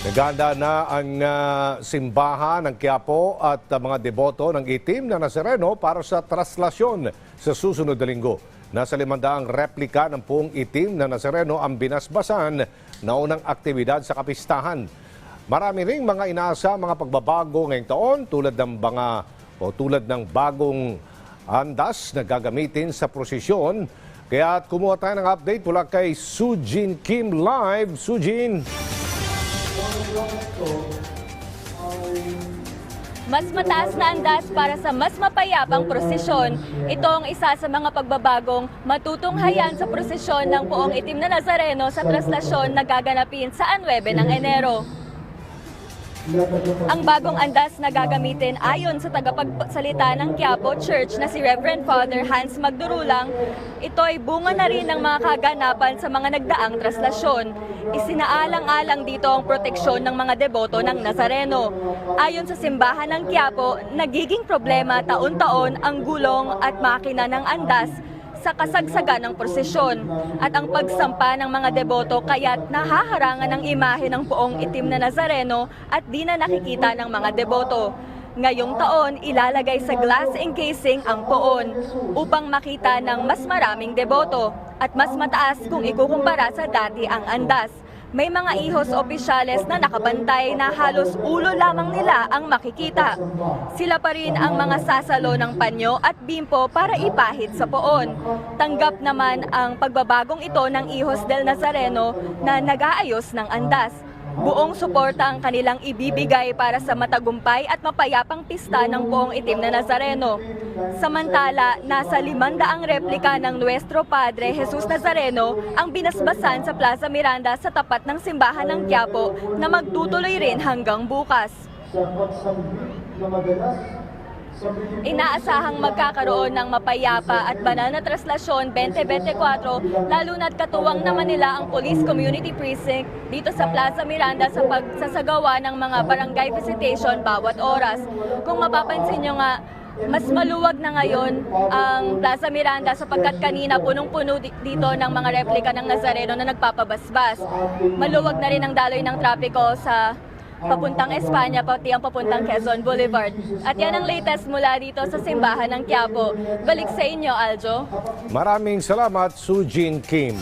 Naganda na ang ah, simbahan ng Quiapo at ah, mga deboto ng itim na Nazareno para sa traslasyon sa susunod na linggo. Nasa limandaang replika ng puong itim na Nazareno ang binasbasan na unang aktibidad sa kapistahan. Marami ring mga inaasa mga pagbabago ngayong taon tulad ng mga o tulad ng bagong andas na gagamitin sa prosesyon. Kaya kumuha tayo ng update mula kay Sujin Kim Live. Sujin! Mas mataas na andas para sa mas mapayapang prosesyon. Ito ang isa sa mga pagbabagong matutunghayan sa prosesyon ng poong itim na Nazareno sa traslasyon na gaganapin sa 9 ng Enero. Ang bagong andas na gagamitin ayon sa tagapagsalita ng Quiapo Church na si Reverend Father Hans Magdurulang, ito ay bunga na rin ng mga kaganapan sa mga nagdaang traslasyon. Isinaalang-alang dito ang proteksyon ng mga deboto ng Nazareno. Ayon sa simbahan ng Quiapo, nagiging problema taon-taon ang gulong at makina ng andas sa kasagsagan ng prosesyon at ang pagsampa ng mga deboto kaya't nahaharangan ang imahe ng poong itim na Nazareno at di na nakikita ng mga deboto. Ngayong taon, ilalagay sa glass encasing ang poon upang makita ng mas maraming deboto at mas mataas kung ikukumpara sa dati ang andas. May mga ihos opisyales na nakabantay na halos ulo lamang nila ang makikita. Sila pa rin ang mga sasalo ng panyo at bimpo para ipahid sa poon. Tanggap naman ang pagbabagong ito ng ihos del Nazareno na nag-aayos ng andas. Buong suporta ang kanilang ibibigay para sa matagumpay at mapayapang pista ng poong itim na Nazareno. Samantala, nasa limandaang replika ng Nuestro Padre Jesus Nazareno ang binasbasan sa Plaza Miranda sa tapat ng simbahan ng Quiapo na magtutuloy rin hanggang bukas. Inaasahang magkakaroon ng mapayapa at banal na traslasyon 2024 lalo na't katuwang naman nila ang Police Community Precinct dito sa Plaza Miranda sa pagsasagawa ng mga barangay visitation bawat oras. Kung mapapansin nyo nga, mas maluwag na ngayon ang Plaza Miranda sapagkat kanina punong-puno di- dito ng mga replika ng Nazareno na nagpapabasbas. Maluwag na rin ang daloy ng trapiko sa papuntang Espanya, pati ang papuntang Quezon Boulevard. At yan ang latest mula dito sa simbahan ng Quiapo. Balik sa inyo, Aljo. Maraming salamat, Sujin Kim.